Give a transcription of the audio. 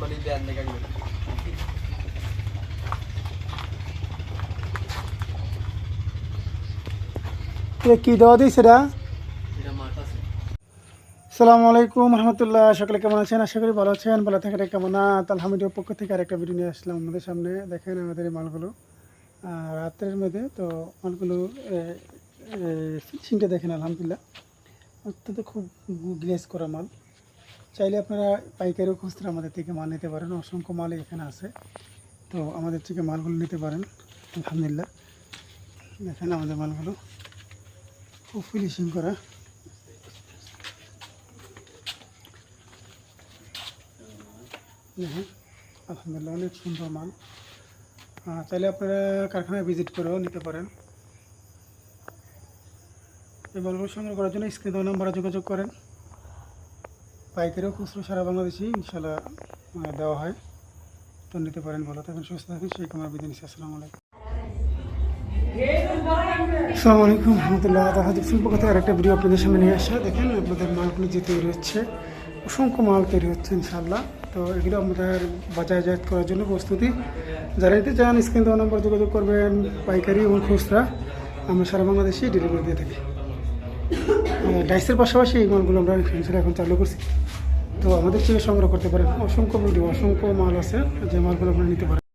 মানে দেন দেখা গেল এটা কি দেওয়া সেটা এটা সালামু আলাইকুম রহমতুল্লাহ। সকলে কেমন আছেন? আশা করি ভালো আছেন ভালো থাকার কেমন না আলহামদুলিল্লাহ পক্ষ থেকে আরেকটা ভিডিও নিয়ে আসলাম আমাদের সামনে। দেখেন আমাদের এই মালগুলো। রাত্রের মধ্যে তো মালগুলো ফিনিশিংটা দেখেন আলহামদুলিল্লাহ। অত্যন্ত খুব গ্লেজ করা মাল। চাইলে আপনারা পাইকারিও খুচরা আমাদের থেকে মাল নিতে পারেন, অসংখ্য মাল এখানে আছে। তো আমাদের থেকে মালগুলো নিতে পারেন, আলহামদুলিল্লাহ। দেখেন আমাদের মালগুলো, খুব ফিনিশিং করা। দেখুন, আলহামদুলিল্লাহ অনেক সুন্দর মাল। চাইলে আপনারা কারখানায় ভিজিট করেও নিতে পারেন। এই মালগুলো সংগ্রহ করার জন্য স্ক্রিন নাম্বারে যোগাযোগ করেন। পাইকারিও খুচরো সারা বাংলাদেশে ইনশাল্লাহ দেওয়া হয়। তো নিতে পারেন ভালো থাকেন, সুস্থ থাকেন। সেই কামার বিদিন আসসালামু আলাইকুম। আসসালামু আলাইকুম, রহমতুল্লাহ তাহাজ শিল্প কথা আরেকটা ভিডিও আপনাদের সামনে নিয়ে আসা। দেখেন, আপনাদের মালগুলো যে তৈরি হচ্ছে, অসংখ্য মাল তৈরি হচ্ছে ইনশাল্লাহ তো এগুলো আমাদের বাজারজাত করার জন্য প্রস্তুতি। যারা নিতে চান, স্ক্রিন দেওয়া নম্বর যোগাযোগ করবেন, পাইকারি এবং খুচরা। আমরা সারা বাংলাদেশে ডেলিভারি দিয়ে থাকি। ডাইসের পাশাপাশি এই মালগুলো আমরা ইনশাল্লাহ এখন চালু করছি। তো আমাদের থেকে সংগ্রহ করতে পারেন। অসংখ্য ভিডিও অসংখ্য মাল আছে যে মালগুলো আপনারা নিতে পারেন